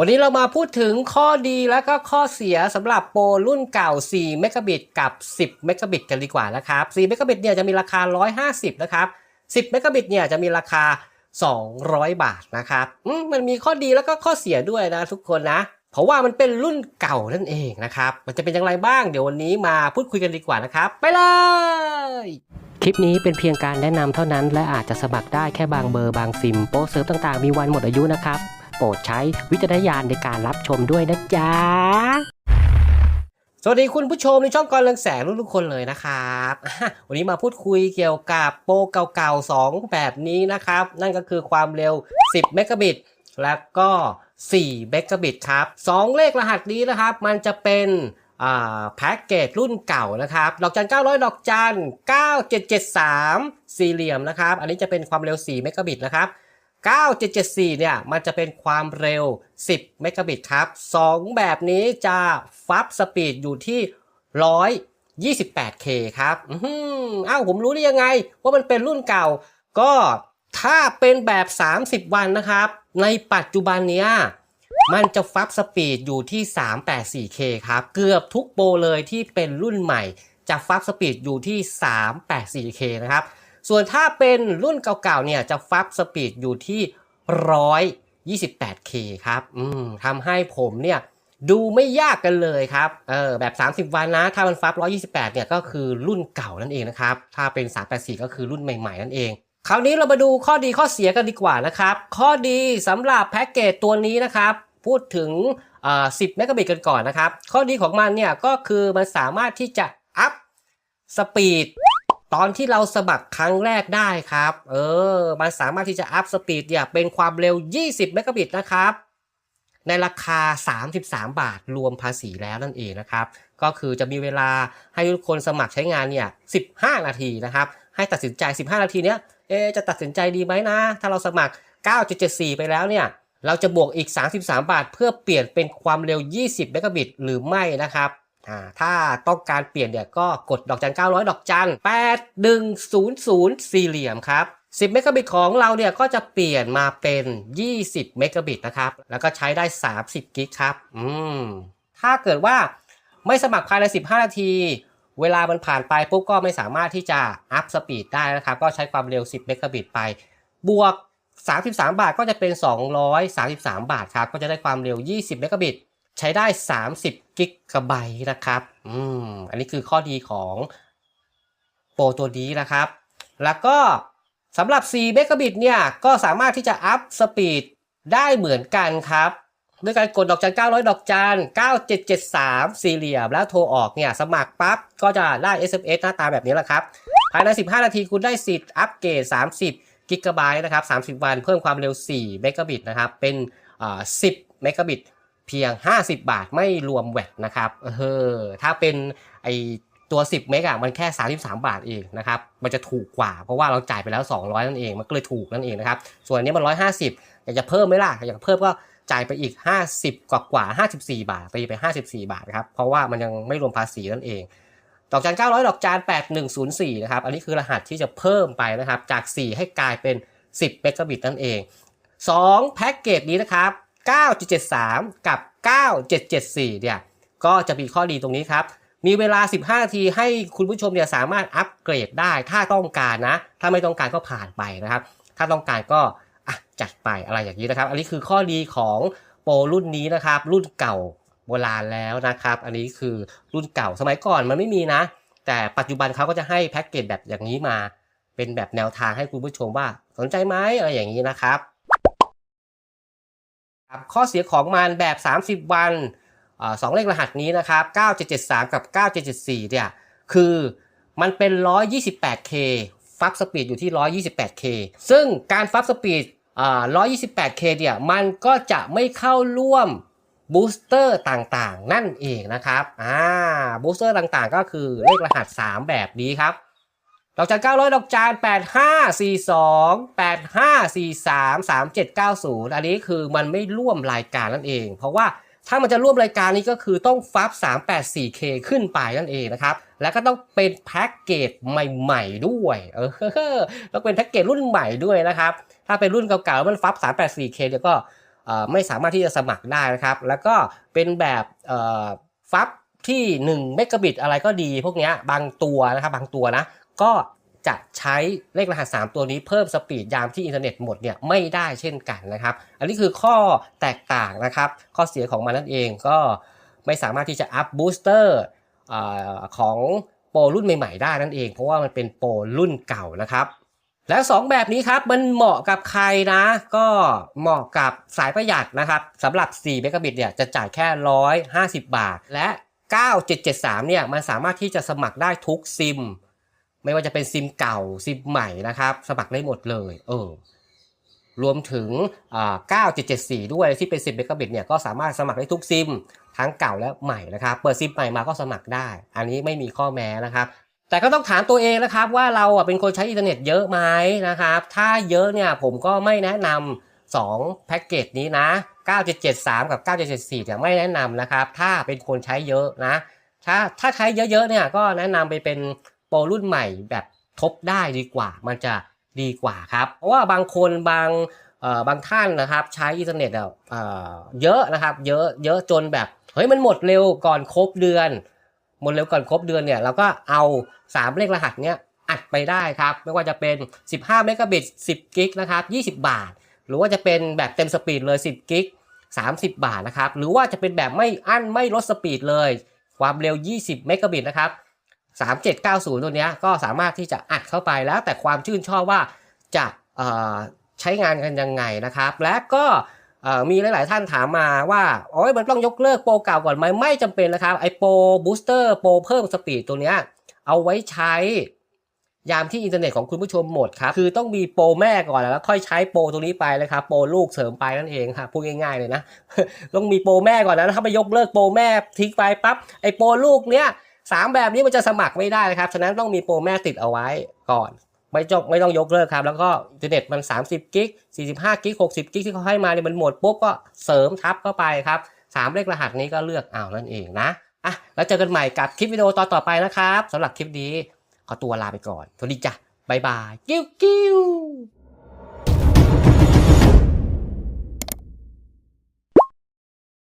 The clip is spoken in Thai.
วันนี้เรามาพูดถึงข้อดีและก็ข้อเสียสำหรับโปรรุ่นเก่า 4 เมกะบิตกับ 10 เมกะบิตกันดีกว่านะครับ 4 เมกะบิตเนี่ยจะมีราคา 150 นะครับ 10 เมกะบิตเนี่ยจะมีราคา 200 บาทนะครับมมันมีข้อดีแล้วก็ข้อเสียด้วยนะทุกคนนะ เพราะว่ามันเป็นรุ่นเก่านั่นเองนะครับ มันจะเป็นอย่างไรบ้าง เดี๋ยววันนี้มาพูดคุยกันดีกว่านะครับ ไปเลยคลิปนี้เป็นเพียงการแนะนำเท่านั้น และอาจจะสมัครได้แค่บางเบอร์บางซิม โปรเซิร์ฟต่างๆ มีวันหมดอายุนะครับ โปรดใช้วิจารณญาณในการรับชมด้วยนะจ๊ะ สวัสดีคุณผู้ชมในช่องกรเรืองแสงทุกๆคนเลยนะครับ วันนี้มาพูดคุยเกี่ยวกับโปรเก่าๆ 2 แบบนี้นะครับ นั่นก็คือความเร็ว 10 เมกะบิต แล้วก็4เมกะบิตครับ 2 เลขรหัสนี้นะครับ มันจะเป็นแพ็กเกจรุ่นเก่านะครับ ดอกจัน 900 ดอกจัน 9773 สี่เหลี่ยมนะครับ อันนี้จะเป็นความเร็ว 4 เมกะบิตนะครับ 9774 เนี่ย มันจะเป็นความเร็ว 10 เมกะบิตครับ 2 แบบนี้จะฟับสปีดอยู่ที่ 128K ครับ อือหืออ้าว ผมรู้ได้ยังไง ว่ามันเป็นรุ่นเก่า ก็ถ้าเป็นแบบ 30 วันนะครับ ในปัจจุบันเนี้ยมันจะฟับสปีดอยู่ที่ 384K ครับ เกือบทุกโปรเลยที่เป็นรุ่นใหม่ จะฟับสปีดอยู่ที่ 384K นะครับ ส่วนถ้าเป็นรุ่นเก่าๆเนี่ยจะฟับสปีดอยู่ที่ 128K ครับอืมทำให้ผมเนี่ยดูไม่ยากกันเลยครับเออแบบ 30 วันนะ ถ้ามันฟับ 128 เนี่ยก็คือรุ่นเก่านั่นเองนะครับ ถ้าเป็น 384 ก็คือรุ่นใหม่ ๆ นั่นเอง คราวนี้เรามาดูข้อดีข้อเสียกันดีกว่านะครับ ข้อดีสำหรับแพ็กเกจตัวนี้นะครับ พูดถึงเอ่อ10 เมกะบิตกันก่อนนะครับ ข้อดีของมันเนี่ยก็คือมันสามารถที่จะอัพสปีด ตอนที่เราสมัครครั้งแรกได้ครับ เออ มันสามารถที่จะอัพสปีดเนี่ยเป็นความเร็ว 20 เมกะบิตนะครับ ในราคา 33 บาทรวมภาษีแล้วนั่นเองนะครับ ก็คือจะมีเวลาให้ทุกคนสมัครใช้งานเนี่ย 15 นาทีนะครับ ให้ตัดสินใจ 15 นาทีเนี้ย เอจะตัดสินใจดีไหมนะ ถ้าเราสมัคร 9.74 ไปแล้วเนี่ย เราจะบวกอีก 33 บาท เพื่อเปลี่ยนเป็นความเร็ว 20 เมกะบิตหรือไม่นะครับ อ่าถ้าต้องการเปลี่ยนเนี่ยก็กดดอกจัน900ดอกจัน8100สี่เหลี่ยมครับ10เมกะบิตของเราเนี่ยก็จะเปลี่ยนมาเป็น 20เมกะบิตนะครับ แล้วก็ใช้ได้ 30กิกครับ อืม ถ้าเกิดว่าไม่สมัครภายใน 15 นาที เวลามันผ่านไปปุ๊บก็ไม่สามารถที่จะอัพสปีดได้นะครับ ก็ใช้ความเร็ว 10เมกะบิตไป บวก 33 บาทก็จะเป็น 233 บาทครับ ก็จะได้ความเร็ว 20เมกะบิต ใช้ได้ 30กิกะไบต์นะครับ อืม อันนี้คือข้อดีของโปรตัวนี้นะครับ แล้วก็สำหรับ4เมกะบิตเนี่ย ก็สามารถที่จะอัพสปีดได้เหมือนกันครับ ด้วยการกดดอกจัน 900 ดอกจัน 9773 สี่เหลี่ยมแล้วโทรออกเนี่ย สมัครปั๊บ ก็จะได้ SMS หน้าตาแบบนี้แหละครับ ภายใน 15 นาทีคุณได้สิทธิ์อัปเกรด 30กิกะไบต์นะครับ 30 วันเพิ่มความเร็ว 4 เมกะบิตนะครับ เป็น 10 เมกะบิต เพียง 50 บาทไม่รวมแวตนะครับเออถ้าเป็นไอตัว 10 เมกะมันแค่ 33 บาทเองนะครับ มันจะถูกกว่า เพราะว่าเราจ่ายไปแล้ว 200 นั่นเอง มันก็เลยถูกนั่นเองนะครับ ส่วนอันนี้มัน 150 อยากจะเพิ่มไหมล่ะ อยากเพิ่มก็จ่ายไปอีก 50 กว่ากว่า 54 บาท ตีไป 54 บาทครับ เพราะว่ามันยังไม่รวมภาษีนั่นเอง ดอกจัน900 ดอกจาน 8104 นะครับ อันนี้คือรหัสที่จะเพิ่มไปนะครับ จาก 4 ให้กลายเป็น 10 เมกะบิตนั่นเอง 2 แพ็กเกจนี้นะครับ 9.73 กับ 9.774 เนี่ย ก็จะมีข้อดีตรงนี้ครับ มีเวลา 15นาทีให้คุณผู้ชมเนี่ยสามารถอัปเกรดได้ ถ้าต้องการนะ ถ้าไม่ต้องการก็ผ่านไปนะครับ ถ้าต้องการก็จัดไปอะไรอย่างนี้นะครับ อันนี้คือข้อดีของโปรรุ่นนี้นะครับ รุ่นเก่าโบราณแล้วนะครับ อันนี้คือรุ่นเก่าสมัยก่อนมันไม่มีนะ แต่ปัจจุบันเขาก็จะให้แพ็กเกจแบบอย่างนี้มา เป็นแบบแนวทางให้คุณผู้ชมว่าสนใจไหมอะไรอย่างนี้นะครับ ครับข้อเสียของมันแบบ 30 วันอสองเลขรหัสนี้นะครับ 9773 กับ 9774 เนี่ย คือมันเป็น 128K ฟับสปีดอยู่ที่ 128K ซึ่งการฟับสปีดอ่า 128K เนี่ย มันก็จะไม่เข้าร่วมบูสเตอร์ต่างๆ นั่นเองนะครับ อ่า บูสเตอร์ต่างๆ ก็คือเลขรหัส 3 แบบนี้ครับ ดอกจัน900ดอกจาน8542 8543 3790อันนี้คือมันไม่ร่วมรายการนั่นเอง เพราะว่าถ้ามันจะร่วมรายการนี้ก็คือต้องฟับ 384K ขึ้นไปนั่นเองนะครับ แล้วก็ต้องเป็นแพ็กเกจใหม่ ๆ ด้วย เออต้องเป็นแพ็กเกจรุ่นใหม่ด้วยนะครับ ถ้าเป็นรุ่นเก่าๆแล้วมันฟับ 384K เดี๋ยวก็ไม่สามารถที่จะสมัครได้นะครับ แล้วก็เป็นแบบฟับที่1เมกะบิตอะไรก็ดี พวกนี้บางตัวนะครับ บางตัวนะ ก็จะใช้เลขรหัส 3 ตัวนี้เพิ่มสปีดยามที่อินเทอร์เน็ตหมดเนี่ยไม่ได้เช่นกันนะครับ อันนี้คือข้อแตกต่างนะครับ ข้อเสียของมันนั่นเองก็ไม่สามารถที่จะอัพบูสเตอร์ของโปรรุ่นใหม่ๆได้นั่นเอง เพราะว่ามันเป็นโปรรุ่นเก่านะครับ แล้ว 2 แบบนี้ครับมันเหมาะกับใครนะ ก็เหมาะกับสายประหยัดนะครับสำหรับ4เมกะบิตเนี่ยจะจ่ายแค่ 150 บาท และ 9773เนี่ยมันสามารถที่จะสมัครได้ทุกซิม ไม่ว่าจะเป็นซิมเก่าซิมใหม่นะครับ สมัครได้หมดเลยเออรวมถึง 9774 ด้วยที่เป็น10เมกะบิตเนี่ยก็สามารถสมัครได้ทุกซิม ทั้งเก่าและใหม่นะครับ เปิดซิมใหม่มาก็สมัครได้ อันนี้ไม่มีข้อแม้นะครับ แต่ก็ต้องถามตัวเองนะครับว่าเราเป็นคนใช้อินเทอร์เน็ตเยอะไหมนะครับ ถ้าเยอะเนี่ยผมก็ไม่แนะนำ2แพ็กเกจนี้นะ 9773 กับ 9774เนี่ยไม่แนะนำนะครับ ถ้าเป็นคนใช้เยอะนะ ถ้าถ้าใช้เยอะๆเนี่ยก็แนะนำไปเป็น โปรรุ่นใหม่แบบทบได้ดีกว่า มันจะดีกว่าครับ เพราะว่าบางคนบางเออบางท่านนะครับใช้อินเทอร์เน็ตเออเยอะนะครับ เยอะเยอะจนแบบเฮ้ยมันหมดเร็วก่อนครบเดือน หมดเร็วก่อนครบเดือนเนี่ยเราก็เอา 3 เลขรหัสเนี้ยอัดไปได้ครับ ไม่ว่าจะเป็น 15เมกะบิต10กิกนะครับ20 บาท หรือว่าจะเป็นแบบเต็มสปีดเลย 10กิก30 บาทนะครับ หรือว่าจะเป็นแบบไม่อั้นไม่ลดสปีดเลย ความเร็ว 20 เมกะบิตนะครับ 3790 ตัวนี้ก็สามารถที่จะอัดเข้าไปแล้วแต่ความชื่นชอบว่าจะใช้งานกันยังไงนะครับ และก็มีหลาย ๆ ท่านถามมาว่าโอ้ยมันต้องยกเลิกโปรเก่าก่อนไหมไม่จำเป็นนะครับไอโปรบูสเตอร์โปรเพิ่มสปีดตัวนี้เอาไว้ใช้ยามที่อินเทอร์เน็ตของคุณผู้ชมหมดครับ คือต้องมีโปรแม่ก่อนแล้วค่อยใช้โปรตัวนี้ไปนะครับ โปรลูกเสริมไปนั่นเองครับพูดง่ายๆเลยนะ ต้องมีโปรแม่ก่อนนะถ้าไปยกเลิกโปรแม่ทิ้งไปปั๊บไอโปรลูกเนี้ย สามแบบนี้มันจะสมัครไม่ได้นะครับ ฉะนั้นต้องมีโปรแม่ติดเอาไว้ก่อน ไม่จบไม่ต้องยกเลิกครับ แล้วก็อินเทอร์เน็ตมัน 30กิก45กิก60กิกที่เขาให้มาเนี่ยมันหมดปุ๊บก็เสริมทับเข้าไปครับสามเลขรหัสนี้ก็เลือกเอานั่นเองนะอะแล้วเจอกันใหม่กับคลิปวิดีโอตอนต่อไปนะครับสำหรับคลิปนี้ขอตัวลาไปก่อนสวัสดีจ้ะบายบายกิ้วกิ้ว